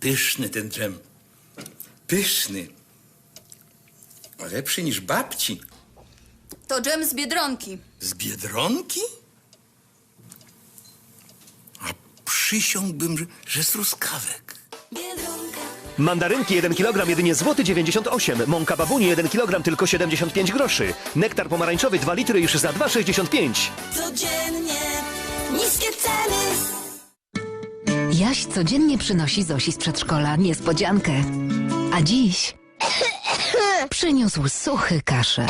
Pyszny ten dżem. Pyszny. Lepszy niż babci. To dżem z Biedronki. Z Biedronki? A przysiągłbym, że, że z truskawek. Mandarynki 1 kg jedynie złoty 98, mąka babuni 1 kg tylko 75 groszy. Nektar pomarańczowy 2 litry już za 2,65. Codziennie niskie ceny. Jaś codziennie przynosi Zosi z przedszkola niespodziankę. A dziś przyniósł suchy kaszel.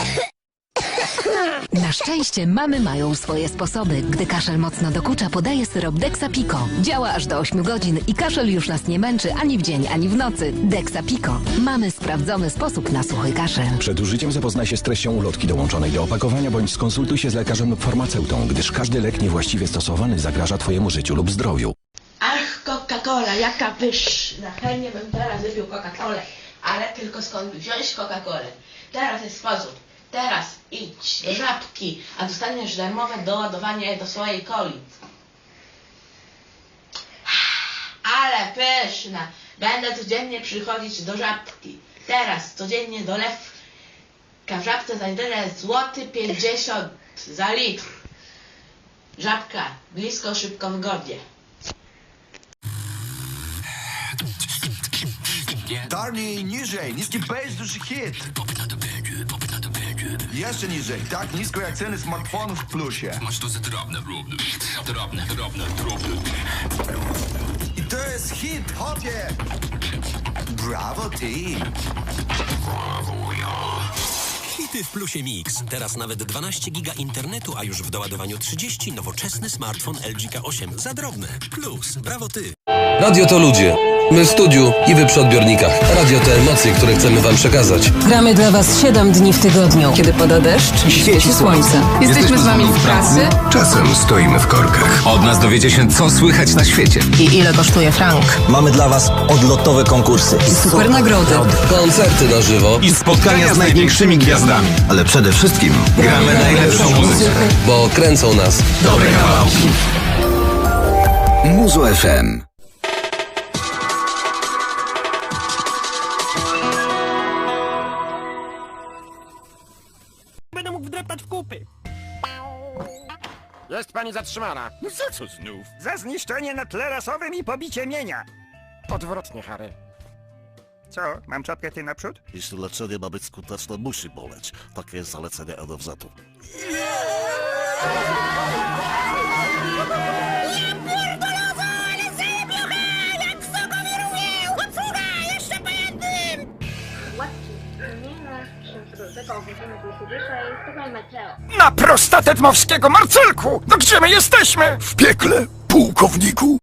Na szczęście mamy mają swoje sposoby. Gdy kaszel mocno dokucza, podaje syrop Dexa Pico. Działa aż do 8 godzin i kaszel już nas nie męczy ani w dzień, ani w nocy. Dexa Pico. Mamy sprawdzony sposób na suchy kaszel. Przed użyciem zapoznaj się z treścią ulotki dołączonej do opakowania bądź skonsultuj się z lekarzem lub farmaceutą, gdyż każdy lek niewłaściwie stosowany zagraża Twojemu życiu lub zdrowiu. Coca-Cola, jaka pyszna. Chętnie bym teraz wypił Coca-Colę, ale tylko skąd wziąć Coca-Colę? Teraz jest sposób. Teraz idź do żabki, a dostaniesz darmowe doładowanie do swojej coli. Ale pyszna. Będę codziennie przychodzić do żabki. Teraz codziennie do lewka. W żabce znajdę złoty 50 za litr. Żabka, blisko, szybko, wygodnie. Darni, niżej, niski bass, duży hit. Jeszcze niżej, tak nisko jak ceny smartfonów w plusie. I to jest hit, hopie! Brawo ty! Hity w Plusie Mix. Teraz nawet 12 giga internetu, a już w doładowaniu 30 nowoczesny smartfon LG K8 za drobne. Plus, brawo ty. Radio to ludzie. My w studiu i wy przy odbiornikach. Radio to emocje, które chcemy wam przekazać. Gramy dla Was 7 dni w tygodniu. Kiedy pada deszcz i świeci słońce. Jesteśmy z Wami w pracy. Czasem stoimy w korkach. Od nas dowiecie się, co słychać na świecie. I ile kosztuje frank. Mamy dla Was odlotowe konkursy. I super nagrody. Koncerty na żywo. I spotkania z największymi gwiazdami. Ale przede wszystkim Gramy najlepszą muzykę. Bo kręcą nas dobre kawałki. Muzo FM. Będę mógł wdrapać w kupy. Jest pani zatrzymana. No za co znów? Za zniszczenie na tle rasowym i pobicie mienia. Odwrotnie, Harry. Co, mam czapkę ty naprzód? Jeśli leczenie ma być skuteczne, musi boleć. Takie jest zalecenie NFZ-u. Na prostatę Dmowskiego, Marcelku! No gdzie my jesteśmy? W piekle, pułkowniku.